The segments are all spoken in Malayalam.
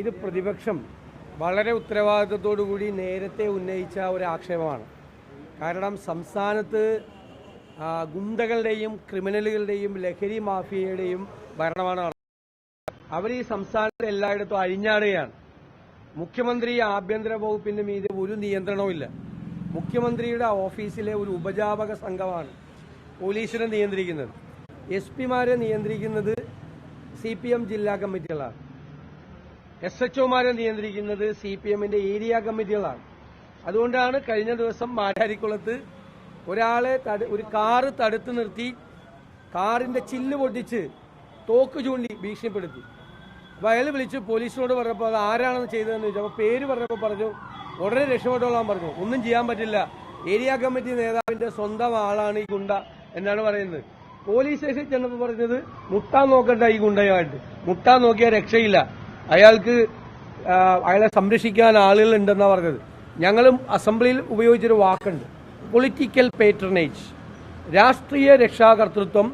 ഇത് പ്രതിപക്ഷം വളരെ ഉത്തരവാദിത്തത്തോടുകൂടി നേരത്തെ ഉന്നയിച്ച ഒരു ആക്ഷേപമാണ്. കാരണം സംസ്ഥാനത്ത് ഗുണ്ടകളുടെയും ക്രിമിനലുകളുടെയും ലഹരി മാഫിയയുടെയും ഭരണമാണ് അവർ ഈ സംസ്ഥാനത്ത് എല്ലായിടത്തും അഴിഞ്ഞാടുകയാണ്. മുഖ്യമന്ത്രി ആഭ്യന്തര വകുപ്പിന്റെ മീതെ ഒരു നിയന്ത്രണവുമില്ല മുഖ്യമന്ത്രിയുടെ ഓഫീസിലെ ഒരു ഉപജാപക സംഘമാണ് പോലീസിനെ നിയന്ത്രിക്കുന്നത്. എസ് പിമാരെ നിയന്ത്രിക്കുന്നത് സി ജില്ലാ കമ്മിറ്റികളാണ്. എസ് എച്ച് ഒമാരെ നിയന്ത്രിക്കുന്നത് സി പി എമ്മിന്റെ ഏരിയ കമ്മിറ്റികളാണ്. അതുകൊണ്ടാണ് കഴിഞ്ഞ ദിവസം മാരാരിക്കുളത്ത് ഒരാളെ ഒരു കാറ് തടുത്തു നിർത്തി കാറിന്റെ ചില്ല് പൊട്ടിച്ച് തോക്ക് ചൂണ്ടി ഭീഷണിപ്പെടുത്തി. അപ്പൊ അയാൾ വിളിച്ച് പോലീസിനോട് പറഞ്ഞപ്പോൾ അത് ആരാണെന്ന് ചെയ്തതെന്ന് ചോദിച്ചു. അപ്പൊ പേര് പറഞ്ഞപ്പോൾ പറഞ്ഞു ഉടനെ രക്ഷപ്പെട്ടോളാൻ പറഞ്ഞു. ഒന്നും ചെയ്യാൻ പറ്റില്ല. ഏരിയ കമ്മിറ്റി നേതാവിന്റെ സ്വന്തം ആളാണ് ഈ ഗുണ്ട എന്നാണ് പറയുന്നത്. പോലീസ് സ്റ്റേഷനിൽ ചെന്നപ്പോൾ പറഞ്ഞത് മുട്ടാൻ നോക്കണ്ട ഈ ഗുണ്ടയുമായിട്ട്. മുട്ടാൻ നോക്കിയാൽ രക്ഷയില്ല. അയാൾക്ക് അയാളെ സംരക്ഷിക്കാൻ ആളുകൾ ഉണ്ടെന്നാണ് പറഞ്ഞത്. ഞങ്ങളും അസംബ്ലിയിൽ ഉപയോഗിച്ചൊരു വാക്കുണ്ട്. പൊളിറ്റിക്കൽ പേറ്റർനേജ് രാഷ്ട്രീയ രക്ഷാകർതൃത്വം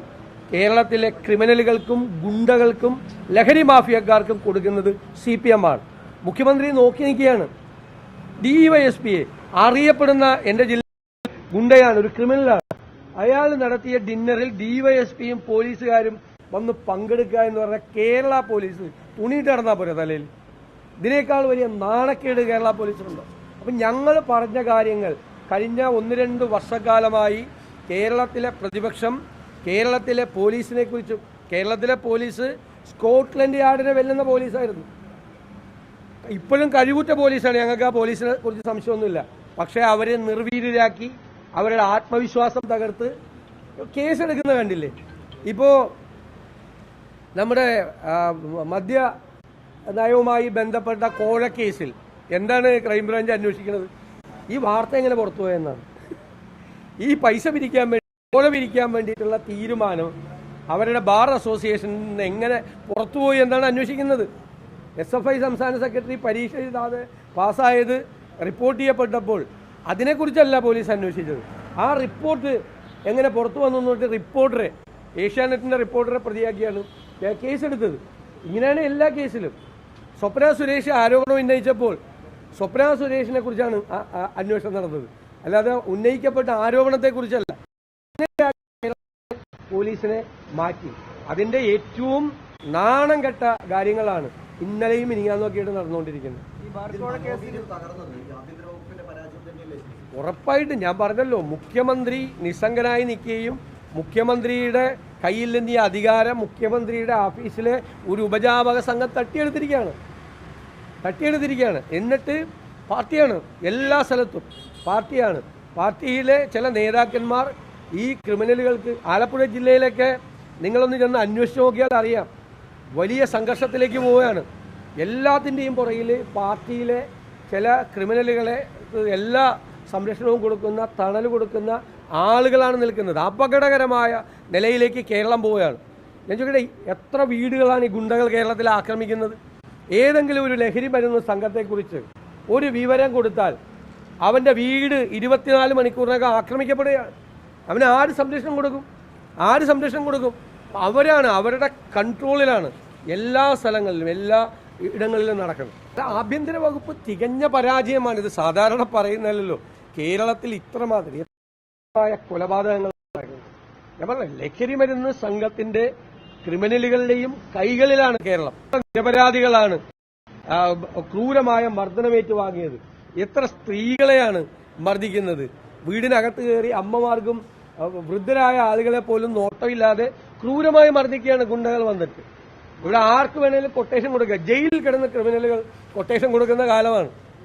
കേരളത്തിലെ ക്രിമിനലുകൾക്കും ഗുണ്ടകൾക്കും ലഹരി മാഫിയക്കാർക്കും കൊടുക്കുന്നത് സി പി എം ആണ്. മുഖ്യമന്ത്രി നോക്കി നിൽക്കുകയാണ്. ഡി വൈ എസ് ഡിവൈഎസ്പിയെ അറിയപ്പെടുന്ന എന്റെ ജില്ല ഗുണ്ടയാണ് ഒരു ക്രിമിനലാണ്. അയാൾ നടത്തിയ ഡിന്നറിൽ ഡിവൈഎസ്പിയും പോലീസുകാരും വന്ന് പങ്കെടുക്കുക എന്ന് പറഞ്ഞാൽ കേരള പോലീസ് തുണിയിട്ട് നടന്നാൽ പോരെ തലയിൽ? ഇതിനേക്കാൾ വലിയ നാണക്കേട് കേരള പോലീസിനുണ്ട്. അപ്പം ഞങ്ങൾ പറഞ്ഞ കാര്യങ്ങൾ കഴിഞ്ഞ ഒന്ന് രണ്ട് വർഷക്കാലമായി കേരളത്തിലെ പ്രതിപക്ഷം കേരളത്തിലെ പോലീസിനെ കുറിച്ച് കേരളത്തിലെ പോലീസ് സ്കോട്ട്ലൻഡ് യാർഡിനെ വെല്ലുന്ന പോലീസായിരുന്നു. ഇപ്പോഴും കഴിവുറ്റ പോലീസാണ്. ഞങ്ങൾക്ക് ആ പോലീസിനെ കുറിച്ച് സംശയമൊന്നുമില്ല. പക്ഷേ അവരെ നിർവീര്യരാക്കി അവരുടെ ആത്മവിശ്വാസം തകർത്ത് കേസെടുക്കുന്ന കണ്ടില്ലേ? ഇപ്പോ നമ്മുടെ മദ്യ നയവുമായി ബന്ധപ്പെട്ട കോഴ കേസിൽ എന്താണ് ക്രൈംബ്രാഞ്ച് അന്വേഷിക്കുന്നത്? ഈ വാർത്ത എങ്ങനെ പുറത്തു പോയെന്നാണ് ഈ പൈസ പിരിക്കാൻ വേണ്ടി കോഴ പിരിക്കാൻ വേണ്ടിയിട്ടുള്ള തീരുമാനം അവരുടെ ബാർ അസോസിയേഷൻ എങ്ങനെ പുറത്തുപോയി എന്നാണ് അന്വേഷിക്കുന്നത്. എസ് എഫ് ഐ സംസ്ഥാന സെക്രട്ടറി പരീക്ഷ എഴുതാതെ പാസ്സായത് റിപ്പോർട്ട് ചെയ്യപ്പെട്ടപ്പോൾ അതിനെക്കുറിച്ചല്ല പോലീസ് അന്വേഷിച്ചത്. ആ റിപ്പോർട്ട് എങ്ങനെ പുറത്തു വന്നു എന്ന് പറഞ്ഞിട്ട് റിപ്പോർട്ടറെ ഏഷ്യാനെറ്റിന്റെ റിപ്പോർട്ടറെ പ്രതിയാക്കിയാണ്. കേസെടുത്തത്. ഇങ്ങനെയാണ് എല്ലാ കേസിലും. സ്വപ്ന സുരേഷ് ആരോപണം ഉന്നയിച്ചപ്പോൾ സ്വപ്ന സുരേഷിനെ കുറിച്ചാണ് അന്വേഷണം നടന്നത്. അല്ലാതെ ഉന്നയിക്കപ്പെട്ട ആരോപണത്തെക്കുറിച്ചല്ല പോലീസിനെ മാറ്റി. അതിന്റെ ഏറ്റവും നാണം കെട്ട കാര്യങ്ങളാണ് ഇന്നലെയും ഇനിങ്ങാന്നൊക്കെയായിട്ട് നടന്നുകൊണ്ടിരിക്കുന്നത്. ഉറപ്പായിട്ടും ഞാൻ പറഞ്ഞല്ലോ മുഖ്യമന്ത്രി നിസ്സംഗനായി നിൽക്കുകയും മുഖ്യമന്ത്രിയുടെ കയ്യിൽ നിന്ന് ഈ അധികാരം മുഖ്യമന്ത്രിയുടെ ഓഫീസിലെ ഒരു ഉപജാപക സംഘം തട്ടിയെടുത്തിരിക്കുകയാണ്. തട്ടിയെടുത്തിരിക്കുകയാണ്. എന്നിട്ട് പാർട്ടിയാണ് എല്ലാ സ്ഥലത്തും പാർട്ടിയാണ്. പാർട്ടിയിലെ ചില നേതാക്കന്മാർ ഈ ക്രിമിനലുകൾക്ക് ആലപ്പുഴ ജില്ലയിലൊക്കെ നിങ്ങളൊന്ന് ചെന്ന് അന്വേഷിച്ച് നോക്കിയാൽ അറിയാം. വലിയ സംഘർഷത്തിലേക്ക് പോവുകയാണ്. എല്ലാത്തിന്റെയും പുറകിൽ പാർട്ടിയിലെ ചില ക്രിമിനലുകളെ എല്ലാ സംരക്ഷണവും കൊടുക്കുന്ന തണൽ കൊടുക്കുന്ന ആളുകളാണ് നിൽക്കുന്നത്. അപകടകരമായ നിലയിലേക്ക് കേരളം പോവുകയാണ്. ഞാൻ ചോദിക്കട്ടെ എത്ര വീടുകളാണ് ഈ ഗുണ്ടകൾ കേരളത്തിൽ ആക്രമിക്കുന്നത്? ഏതെങ്കിലും ഒരു ലഹരി മരുന്ന് സംഘത്തെക്കുറിച്ച് ഒരു വിവരം കൊടുത്താൽ അവന്റെ വീട് ഇരുപത്തിനാല് മണിക്കൂറിനകം ആക്രമിക്കപ്പെടുകയാണ്. അവന് ആര് സംരക്ഷണം കൊടുക്കും? ആര് സംരക്ഷണം കൊടുക്കും? അവരാണ് അവരുടെ കൺട്രോളിലാണ് എല്ലാ സ്ഥലങ്ങളിലും എല്ലാ ഇടങ്ങളിലും നടക്കുന്നത്. ആഭ്യന്തര വകുപ്പ് തികഞ്ഞ പരാജയമാണ് ഇത്. സാധാരണ പറയുന്നതല്ലോ കേരളത്തിൽ ഇത്രമാതിരി കൊലപാതകങ്ങൾ. ഞാൻ പറഞ്ഞ ലഹരി മരുന്ന് സംഘത്തിന്റെ ക്രിമിനലുകളുടെയും കൈകളിലാണ് കേരളം. നിരപരാധികളാണ് ക്രൂരമായ മർദ്ദനമേറ്റ് വാങ്ങിയത്. എത്ര സ്ത്രീകളെയാണ് മർദ്ദിക്കുന്നത്. വീടിനകത്ത് കയറി അമ്മമാർക്കും വൃദ്ധരായ ആളുകളെ പോലും നോട്ടമില്ലാതെ ക്രൂരമായി മർദ്ദിക്കുകയാണ് ഗുണ്ടകൾ വന്നിട്ട്. ഇവിടെ ആർക്ക് വേണേലും കൊട്ടേഷൻ കൊടുക്കുക. ജയിലിൽ കിടന്ന ക്രിമിനലുകൾ കൊട്ടേഷൻ കൊടുക്കുന്ന കാലമാണ്.